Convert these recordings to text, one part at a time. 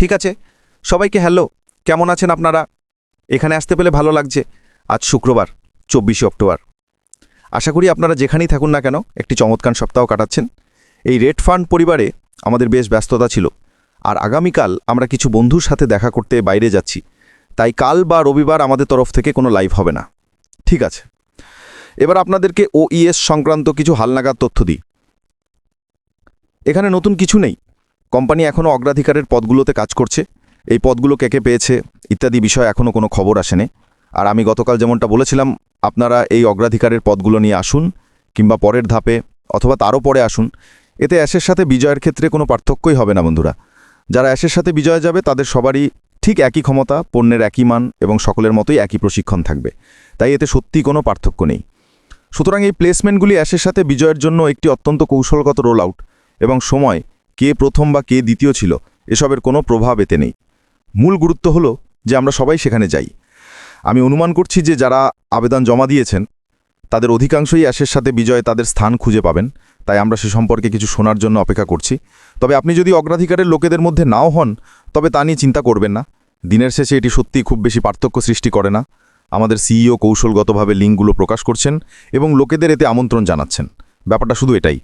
ঠিক আছে? সবাইকে হ্যালো কেমন আছেন আপনারা? এখানে আসতে পেলে ভালো লাগছে। আজ শুক্রবার, চব্বিশে অক্টোবর। আশা করি আপনারা যেখানেই থাকুন না কেন, একটি চমৎকার সপ্তাহ কাটাচ্ছেন। এই রেড ফান্ড পরিবারে আমাদের বেশ ব্যস্ততা ছিল। আর আগামীকাল আমরা কিছু বন্ধুর সাথে দেখা করতে বাইরে যাচ্ছি। তাই কাল বা রবিবার আমাদের তরফ থেকে কোনো লাইভ হবে না। ঠিক আছে। এবার আপনাদেরকে ওইএস সংক্রান্ত কিছু হালনাগাদ তথ্য দিই। এখানে নতুন কিছু নেই। কোম্পানি এখনও অগ্রাধিকারের পদগুলোতে কাজ করছে। এই পদগুলো কে কে পেয়েছে ইত্যাদি বিষয়ে এখনও কোনো খবর আসেনি। আর আমি গতকাল যেমনটা বলেছিলাম, আপনারা এই অগ্রাধিকারের পদগুলো নিয়ে আসুন কিংবা পরের ধাপে অথবা তারও পরে আসুন। এতে অ্যাশের সাথে বিজয়ের ক্ষেত্রে কোনো পার্থক্যই হবে না, বন্ধুরা। যারা অ্যাশের সাথে বিজয় যাবে, তাদের সবারই ঠিক একই ক্ষমতা, পণ্যের একই মান এবং সকলের মতোই একই প্রশিক্ষণ থাকবে। তাই এতে সত্যি কোনো পার্থক্য নেই। সুতরাং এই প্লেসমেন্টগুলি অ্যাশের সাথে বিজয়ের জন্য একটি অত্যন্ত কৌশলগত রোল আউট এবং সময় কে প্রথম বা কে দ্বিতীয় ছিল, এসবের কোনো প্রভাব এতে নেই। মূল গুরুত্ব হলো যে আমরা সবাই সেখানে যাই। আমি অনুমান করছি যে যারা আবেদন জমা দিয়েছেন, তাদের অধিকাংশই অ্যাশের সাথে বিজয় তাদের স্থান খুঁজে পাবেন। তাই আমরা সে সম্পর্কে কিছু শোনার জন্য অপেক্ষা করছি। তবে আপনি যদি অগ্রাধিকারের লোকেদের মধ্যে নাও হন, তবে তা নিয়ে চিন্তা করবেন না। দিনের শেষে এটি সত্যিই খুব বেশি পার্থক্য সৃষ্টি করে না। আমাদের সিইও কৌশলগতভাবে লিঙ্কগুলো প্রকাশ করছেন এবং লোকেদের এতে আমন্ত্রণ জানাচ্ছেন। ব্যাপারটা শুধু এটাই।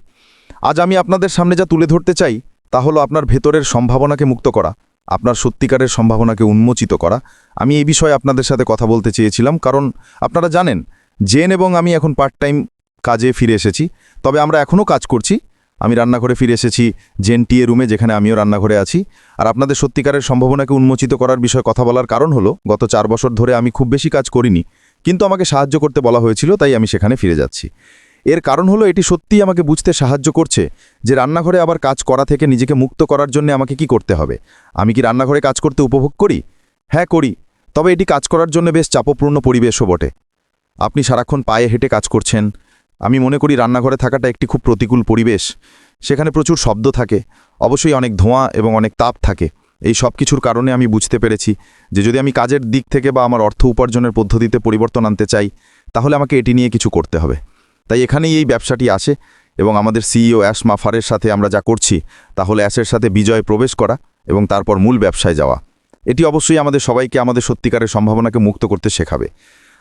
আজ আমি আপনাদের সামনে যা তুলে ধরতে চাই, তা হলো আপনার ভেতরের সম্ভাবনাকে মুক্ত করা, আপনার সত্যিকারের সম্ভাবনাকে উন্মোচিত করা। আমি এই বিষয়ে আপনাদের সাথে কথা বলতে চেয়েছিলাম, কারণ আপনারা জানেন, জেন এবং আমি এখন পার্ট টাইম কাজে ফিরে এসেছি, তবে আমরা এখনও কাজ করছি। আমি রান্নাঘরে ফিরে এসেছি, জেন টি এ রুমে, যেখানে আমিও রান্নাঘরে আছি। আর আপনাদের সত্যিকারের সম্ভাবনাকে উন্মোচিত করার বিষয়ে কথা বলার কারণ হলো, গত চার বছর ধরে আমি খুব বেশি কাজ করিনি, কিন্তু আমাকে সাহায্য করতে বলা হয়েছিল, তাই আমি সেখানে ফিরে যাচ্ছি। এর কারণ হলো এটি সত্যিই আমাকে বুঝতে সাহায্য করছে যে রান্নাঘরে আবার কাজ করা থেকে নিজেকে মুক্ত করার জন্য আমাকে কি করতে হবে। আমি কি রান্নাঘরে কাজ করতে উপভোগ করি? হ্যাঁ করি। তবে এটি কাজ করার জন্য বেশ চাপপূর্ণ পরিবেশও বটে। আপনি সারাক্ষণ পায়ে হেঁটে কাজ করছেন। আমি মনে করি রান্নাঘরে থাকাটা একটি খুব প্রতিকূল পরিবেশ। সেখানে প্রচুর শব্দ থাকে, অবশ্যই অনেক ধোঁয়া এবং অনেক তাপ থাকে। এই সব কিছুর কারণে আমি বুঝতে পেরেছি যে যদি আমি কাজের দিক থেকে বা আমার অর্থ উপার্জনের পদ্ধতিতে পরিবর্তন আনতে চাই, তাহলে আমাকে এটি নিয়ে কিছু করতে হবে। তাই এখানেই এই ব্যবসাটি আসে এবং আমাদের সিইও অ্যাশ মাফারের সাথে আমরা যা করছি তাহলে অ্যাশের সাথে বিজয় প্রবেশ করা এবং তারপর মূল ব্যবসায় যাওয়া। এটি অবশ্যই আমাদের সবাইকে আমাদের সত্যিকারের সম্ভাবনাকে মুক্ত করতে শেখাবে।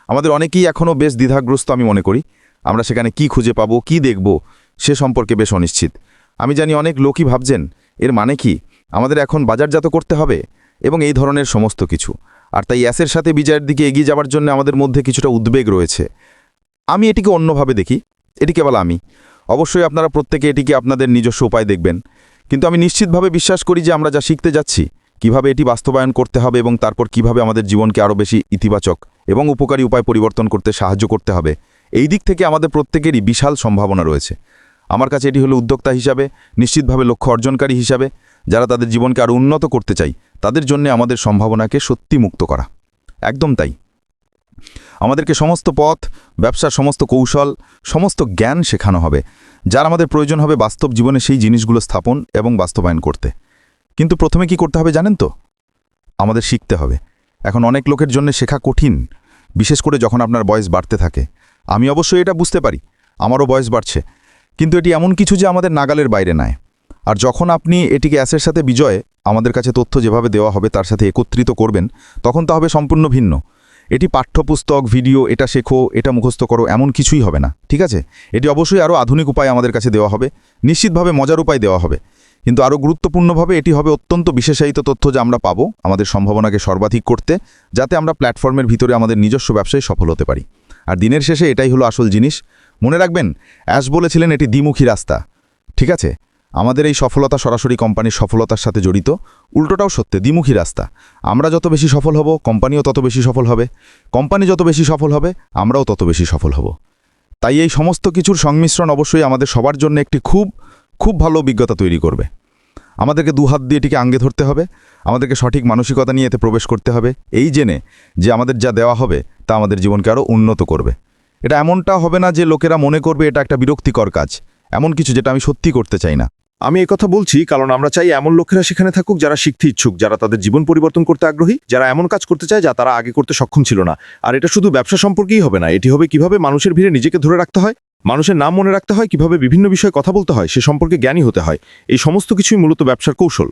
আমাদের অনেকেই এখনও বেশ দ্বিধাগ্রস্ত আমি মনে করি। আমরা সেখানে কি খুঁজে পাবো, কি দেখব, সে সম্পর্কে বেশ অনিশ্চিত। আমি জানি অনেক লোকই ভাবছেন, এর মানে কি? আমাদের এখন বাজারজাত করতে হবে এবং এই ধরনের সমস্ত কিছু। আর তাই অ্যাসের সাথে বিজয়ের দিকে এগিয়ে যাওয়ার জন্য আমাদের মধ্যে কিছুটা উদ্বেগ রয়েছে। আমি এটিকে অন্যভাবে দেখি। এটি কেবল আমি। অবশ্যই আপনারা প্রত্যেকে এটিকে আপনাদের নিজস্ব উপায় দেখবেন। কিন্তু আমি নিশ্চিতভাবে বিশ্বাস করি যে আমরা যা শিখতে যাচ্ছি, কীভাবে এটি বাস্তবায়ন করতে হবে এবং তারপর কীভাবে আমাদের জীবনকে আরও বেশি ইতিবাচক এবং উপকারী উপায় পরিবর্তন করতে সাহায্য করতে হবে, এই দিক থেকে আমাদের প্রত্যেকেরই বিশাল সম্ভাবনা রয়েছে। আমার কাছে এটি হলো উদ্যোক্তা হিসাবে, নিশ্চিতভাবে লক্ষ্য অর্জনকারী হিসাবে, যারা তাদের জীবনকে আরও উন্নত করতে চাই, তাদের জন্য আমাদের সম্ভাবনাকে সত্যি মুক্ত করা। একদম তাই। আমাদেরকে সমস্ত পথ, ব্যবসার সমস্ত কৌশল, সমস্ত জ্ঞান শেখানো হবে, যার আমাদের প্রয়োজন হবে বাস্তব জীবনে সেই জিনিসগুলো স্থাপন এবং বাস্তবায়ন করতে। কিন্তু প্রথমে কি করতে হবে জানেন তো? আমাদের শিখতে হবে। এখন অনেক লোকের জন্য শেখা কঠিন, বিশেষ করে যখন আপনার বয়স বাড়তে থাকে। আমি অবশ্যই এটা বুঝতে পারি, আমারও বয়স বাড়ছে। কিন্তু এটি এমন কিছু যে আমাদের নাগালের বাইরে নয়। আর যখন আপনি এটিকে অ্যাসের সাথে বিজয়ে, আমাদের কাছে তথ্য যেভাবে দেওয়া হবে তার সাথে একত্রিত করবেন, তখন তা হবে সম্পূর্ণ ভিন্ন। এটি পাঠ্যপুস্তক, ভিডিও, এটা শেখো, এটা মুখস্থ করো, এমন কিছুই হবে না, ঠিক আছে? এটি অবশ্যই আরও আধুনিক উপায় আমাদের কাছে দেওয়া হবে, নিশ্চিতভাবে মজার উপায় দেওয়া হবে। কিন্তু আরও গুরুত্বপূর্ণভাবে এটি হবে অত্যন্ত বিশেষায়িত তথ্য যা আমরা পাবো আমাদের সম্ভাবনাকে সর্বাধিক করতে, যাতে আমরা প্ল্যাটফর্মের ভিতরে আমাদের নিজস্ব ব্যবসায় সফল হতে পারি। আর দিনের শেষে এটাই হলো আসল জিনিস। মনে রাখবেন, অ্যাশ বলেছিলেন, এটি দ্বিমুখী রাস্তা, ঠিক আছে? আমাদের এই সফলতা সরাসরি কোম্পানির সফলতার সাথে জড়িত। উল্টোটাও সত্যি, দ্বিমুখী রাস্তা। আমরা যত বেশি সফল হব, কোম্পানিও তত বেশি সফল হবে। কোম্পানি যত বেশি সফল হবে, আমরাও তত বেশি সফল হব। তাই এই সমস্ত কিছুর সংমিশ্রণ অবশ্যই আমাদের সবার জন্য একটি খুব খুব ভালো অভিজ্ঞতা তৈরি করবে। আমাদেরকে দুহাত দিয়ে এটিকে আঙ্গে ধরতে হবে। আমাদেরকে সঠিক মানসিকতা নিয়ে এতে প্রবেশ করতে হবে। এই জেনে যে আমাদের যা দেওয়া হবে, তা আমাদের জীবনকে আরও উন্নত করবে। এটা এমনটা হবে না যে লোকেরা মনে করবে এটা একটা বিরক্তিকর কাজ। এমন কিছু যেটা আমি সত্যি করতে চাই না। আমি কথা বলছি কারণ আমরা চাই এমন লোকেরা সেখানে থাকুক যারা শিখতে ইচ্ছুক, যারা তাদের জীবন পরিবর্তন করতে আগ্রহী, যারা এমন কাজ করতে চায় যা তারা আগে করতে সক্ষম ছিল না। আর এটা শুধু ব্যবসা সম্পর্কেই হবে না, এটি হবে কীভাবে মানুষের ভিড়ে নিজেকে ধরে রাখতে হয়, মানুষের নাম মনে রাখতে হয়, কীভাবে বিভিন্ন বিষয়ে কথা বলতে হয়, সে সম্পর্কে জ্ঞানী হতে হয়। এই সমস্ত কিছুই মূলত ব্যবসার কৌশল।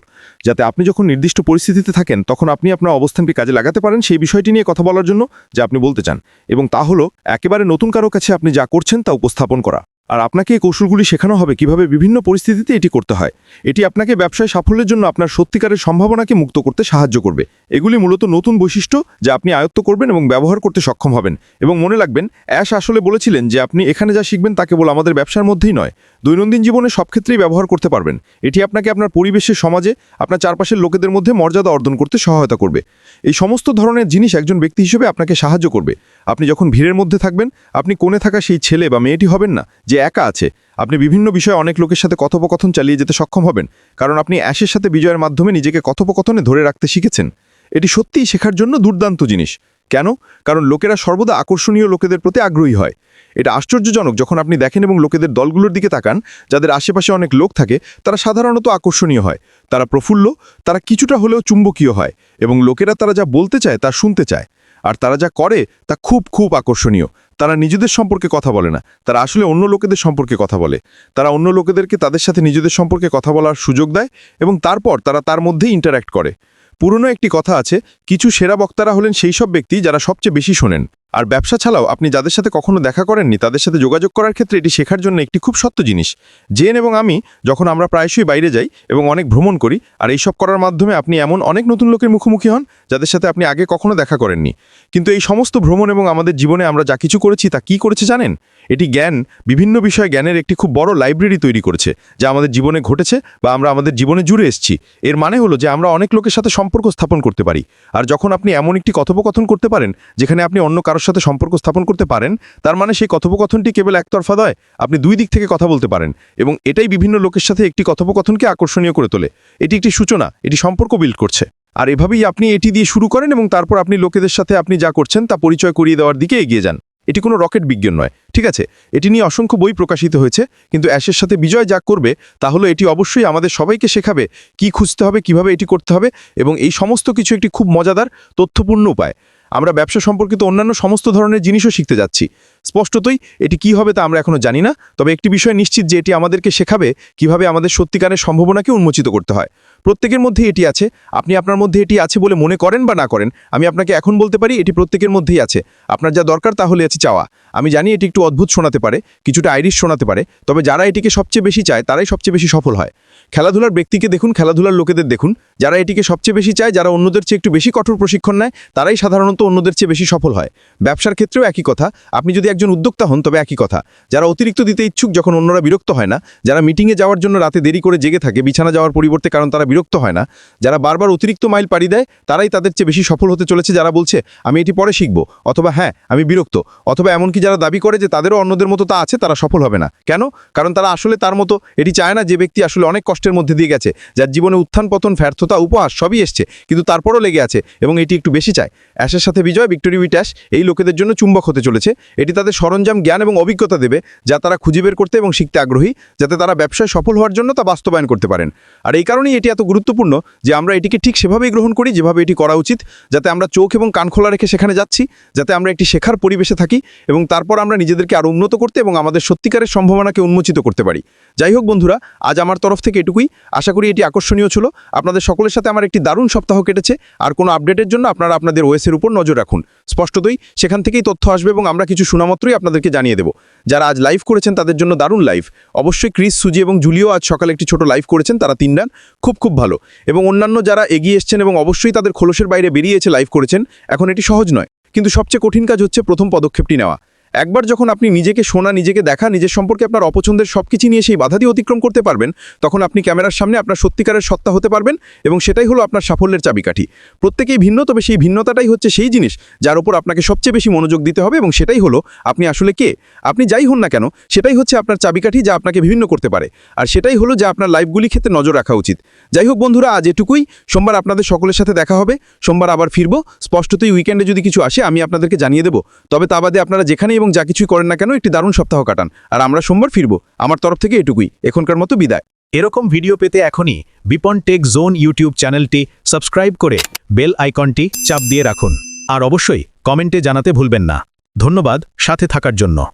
যাতে আপনি যখন নির্দিষ্ট পরিস্থিতিতে থাকেন, তখন আপনি আপনার অবস্থানকে কাজে লাগাতে পারেন সেই বিষয়টি নিয়ে কথা বলার জন্য যা আপনি বলতে চান। এবং তা হলো, একেবারে নতুন কারও কাছে আপনি যা করছেন তা উপস্থাপন করা। আর আপনাকে এই কৌশলগুলি শেখানো হবে কীভাবে বিভিন্ন পরিস্থিতিতে এটি করতে হয়। এটি আপনাকে ব্যবসায় সাফল্যের জন্য আপনার সত্যিকারের সম্ভাবনাকে মুক্ত করতে সাহায্য করবে। এগুলি মূলত নতুন বৈশিষ্ট্য যা আপনি আয়ত্ত করবেন এবং ব্যবহার করতে সক্ষম হবেন। এবং মনে রাখবেন, অ্যাশ আসলে বলেছিলেন যে আপনি এখানে যা শিখবেন তা কেবল আমাদের ব্যবসার মধ্যেই নয়। দৈনন্দিন জীবনে সব ক্ষেত্রেই ব্যবহার করতে পারবেন। এটি আপনাকে আপনার পরিবেশের সমাজে, আপনার চারপাশের লোকেদের মধ্যে মর্যাদা অর্জন করতে সহায়তা করবে। এই সমস্ত ধরনের জিনিস একজন ব্যক্তি হিসেবে আপনাকে সাহায্য করবে। আপনি যখন ভিড়ের মধ্যে থাকবেন, আপনি কোণে থাকা সেই ছেলে বা মেয়েটি হবেন না একা আছে, আপনি বিভিন্ন বিষয়ে অনেক লোকের সাথে কথোপকথন চালিয়ে যেতে সক্ষম হবেন, কারণ আপনি অ্যাশের সাথে বিজয়ের মাধ্যমে নিজেকে কথোপকথনে ধরে রাখতে শিখেছেন। এটি সত্যিই শেখার জন্য দুর্দান্ত জিনিস। কেন? কারণ লোকেরা সর্বদা আকর্ষণীয় লোকেদের প্রতি আগ্রহী হয়। এটা আশ্চর্যজনক যখন আপনি দেখেন এবং লোকেদের দলগুলোর দিকে তাকান, যাদের আশেপাশে অনেক লোক থাকে, তারা সাধারণত আকর্ষণীয় হয়। তারা প্রফুল্ল, তারা কিছুটা হলেও চুম্বকীয় হয় এবং লোকেরা তারা যা বলতে চায় তা শুনতে চায়। আর তারা যা করে তা খুব খুব আকর্ষণীয়। তারা নিজেদের সম্পর্কে কথা বলে না। তারা আসলে অন্য লোকেদের সম্পর্কে কথা বলে। তারা অন্য লোকেদেরকে তাদের সাথে নিজেদের সম্পর্কে কথা বলার সুযোগ দেয় এবং তারপর তারা তার মধ্যেই ইন্টারঅ্যাক্ট করে। পুরনো একটি কথা আছে, কিছু সেরা বক্তারা হলেন সেই সব ব্যক্তি যারা সবচেয়ে বেশি শোনেন। আর ব্যবসা ছাড়াও আপনি যাদের সাথে কখনো দেখা করেননি, তাদের সাথে যোগাযোগ করার ক্ষেত্রে এটি শেখার জন্য একটি খুব সত্য জিনিস। জেন এবং আমি যখন আমরা প্রায়শই বাইরে যাই এবং অনেক ভ্রমণ করি, আর এইসব করার মাধ্যমে আপনি এমন অনেক নতুন লোকের মুখোমুখি হন, যাদের সাথে আপনি আগে কখনো দেখা করেননি। কিন্তু এই সমস্ত ভ্রমণ এবং আমাদের জীবনে আমরা যা কিছু করেছি, তা কি করেছে জানেন? এটি জ্ঞান, বিভিন্ন বিষয়ে জ্ঞানের একটি খুব বড় লাইব্রেরি তৈরি করেছে, যা আমাদের জীবনে ঘটেছে বা আমরা আমাদের জীবনে জুড়ে এসেছি। এর মানে হলো যে আমরা অনেক লোকের সাথে সম্পর্ক স্থাপন করতে পারি। আর যখন আপনি এমন একটি কথোপকথন করতে পারেন, যেখানে আপনি অন্য কারোর সাথে সম্পর্ক স্থাপন করতে পারেন, তার মানে সেই কথোপকথনটি কেবল একতরফা নয়, আপনি দুই দিক থেকে কথা বলতে পারেন এবং এটাই বিভিন্ন লোকের সাথে একটি কথোপকথনকে আকর্ষণীয় করে তোলে। এটি একটি সূচনা, এটি সম্পর্ক বিল্ড করছে। আর এভাবেই আপনি এটি দিয়ে শুরু করেন এবং তারপর আপনি লোকেদের সাথে আপনি যা করছেন তা পরিচয় করিয়ে দেওয়ার দিকে এগিয়ে যান। এটি কোনো রকেট বিজ্ঞান নয়, ঠিক আছে? এটি নিয়ে অসংখ্য বই প্রকাশিত হয়েছে, কিন্তু অ্যাশের সাথে বিজয় যা করবে তা হলো এটি অবশ্যই আমাদের সবাইকে শেখাবে কি খুঁজতে হবে, কীভাবে এটি করতে হবে, এবং এই সমস্ত কিছু একটি খুব মজাদার, তথ্যপূর্ণ উপায়। আমরা ব্যবসা সম্পর্কিত অন্যান্য সমস্ত ধরনের জিনিসও শিখতে যাচ্ছি। স্পষ্টতই এটি কি হবে তা আমরা এখনও জানি না, তবে একটি বিষয় নিশ্চিত যে এটি আমাদেরকে শেখাবে কীভাবে আমাদের সত্যিকারের সম্ভাবনাকে উন্মোচিত করতে হয়। প্রত্যেকের মধ্যে এটি আছে। আপনি আপনার মধ্যে এটি আছে বলে মনে করেন বা না করেন, আমি আপনাকে এখন বলতে পারি এটি প্রত্যেকের মধ্যেই আছে। আপনার যা দরকার তাহলে আছে চাওয়া। আমি জানি এটি একটু অদ্ভুত শোনাতে পারে, কিছুটা আইরিশ শোনাতে পারে, তবে যারা এটিকে সবচেয়ে বেশি চায়, তারাই সবচেয়ে বেশি সফল হয়। খেলাধুলার ব্যক্তিকে দেখুন, খেলাধুলার লোকেদের দেখুন। যারা এটিকে সবচেয়ে বেশি চায়, যারা অন্যদের চেয়ে একটু বেশি কঠোর প্রশিক্ষণ নেয়, তারাই সাধারণত অন্যদের চেয়ে বেশি সফল হয়। ব্যবসার ক্ষেত্রেও একই কথা। আপনি যদি একজন উদ্যোক্তা হন, তবে একই কথা। যারা অতিরিক্ত দিতে ইচ্ছুক, যখন অন্যরা বিরক্ত হয় না, যারা মিটিংয়ে যাওয়ার জন্য রাতে দেরি করে জেগে থাকে, বিছানা যাওয়ার পরিবর্তে, কারণ তারা বিরক্ত হয় না। যারা বারবার অতিরিক্ত মাইল পাড়ি দেয়, তারাই তাদের চেয়ে বেশি সফল হতে চলেছে। যারা বলছে, আমি এটি পরে শিখব। অথবা হ্যাঁ আমি বিরক্ত। অথবা, এমনকি যারা দাবি করে যে তাদেরও অন্যদের মতো তা আছে, তারা সফল হবে না। কেন? কারণ তারা আসলে তার মতো, এটি চায় না যে ব্যক্তি আসলে অনেক কষ্টের মধ্যে দিয়ে গেছে, যার জীবনে উত্থান, পতন, ব্যর্থতা, উপহাস সবই এসছে, কিন্তু তারপরও লেগে আছে এবং এটি একটু বেশি চায়। অ্যাশের সাথে বিজয়, ভিক্টোরি উইট্যাশ এই লোকেদের জন্য চুম্বক হতে চলেছে। এটি তাদের সরঞ্জাম, জ্ঞান এবং অভিজ্ঞতা দেবে, যা তারা খুঁজে বের করতে এবং শিখতে আগ্রহী, যাতে তারা ব্যবসায় সফল হওয়ার জন্য তা বাস্তবায়ন করতে পারেন। আর এই কারণেই এটি এত গুরুত্বপূর্ণ যে আমরা এটিকে ঠিক সেভাবেই গ্রহণ করি, যেভাবে এটি করা উচিত, যাতে আমরা চোখ এবং কান খোলা রেখে সেখানে যাচ্ছি, যাতে আমরা একটি শেখার পরিবেশে থাকি এবং তারপর আমরা নিজেদেরকে আরও উন্নত করতে এবং আমাদের সত্যিকারের সম্ভাবনাকে উন্মোচিত করতে পারি। যাই হোক বন্ধুরা, আজ আমার তরফ থেকে এটুকুই। আশা করি এটি আকর্ষণীয় ছিল। আপনাদের সকলের সাথে আমার একটি দারুণ সপ্তাহ কেটেছে। আর কোনো আপডেটের জন্য আপনারা আপনাদের ওয়েসের উপর নজর রাখুন। স্পষ্টতই সেখান থেকেই তথ্য আসবে এবং আমরা কিছু শোনামাত্রই আপনাদেরকে জানিয়ে দেব। যারা আজ লাইভ করেছেন, তাদের জন্য দারুণ লাইভ অবশ্যই ক্রিস, সুজি এবং জুলিও আজ সকালে একটি ছোট লাইভ করেছেন, তারা তিনডান খুব খুব ভালো। এবং অন্যান্য যারা এগিয়ে এসছেন এবং অবশ্যই তাদের খোলসের বাইরে বেরিয়ে এসে লাইভ করেছেন, এখন এটি সহজ নয়। কিন্তু সবচেয়ে কঠিন কাজ হচ্ছে প্রথম পদক্ষেপটি নেওয়া। একবার যখন আপনি নিজেকে শোনা, নিজেকে দেখা, নিজের সম্পর্কে আপনার অপছন্দের সব কিছু নিয়ে সেই বাধা দিয়ে অতিক্রম করতে পারবেন, তখন আপনি ক্যামেরার সামনে আপনার সত্যিকারের সত্তা হতে পারবেন এবং সেটাই হলো আপনার সাফল্যের চাবিকাঠি। প্রত্যেকেই ভিন্ন, তবে সেই ভিন্নতাটাই হচ্ছে সেই জিনিস যার উপর আপনাকে সবচেয়ে বেশি মনোযোগ দিতে হবে এবং সেটাই হলো আপনি আসলে কে। আপনি যাই হন না কেন, সেটাই হচ্ছে আপনার চাবিকাঠি যা আপনাকে বিভিন্ন করতে পারে। আর সেটাই হলো যে আপনার লাইফগুলি ক্ষেত্রে নজর রাখা উচিত। যাই হোক বন্ধুরা, আজ এটুকুই। সোমবার আপনাদের সকলের সাথে দেখা হবে। সোমবার আবার ফিরবো। স্পষ্টতই উইকেন্ডে যদি কিছু আসে, আমি আপনাদেরকে জানিয়ে দেবো। তবে তা বাদে আপনারা যেখানেই এবং যা কিছুই করেন না কেন একটি দারুণ সপ্তাহ কাটান। আর আমরা সোমবার ফিরব। আমার তরফ থেকে এটুকুই। এখনকার মতো বিদায়। এরকম ভিডিও পেতে এখনই বিপন টেক জোন ইউটিউব চ্যানেলটি সাবস্ক্রাইব করে বেল আইকনটি চাপ দিয়ে রাখুন। আর অবশ্যই কমেন্টে জানাতে ভুলবেন না। ধন্যবাদ। সাথে থাকার জন্য।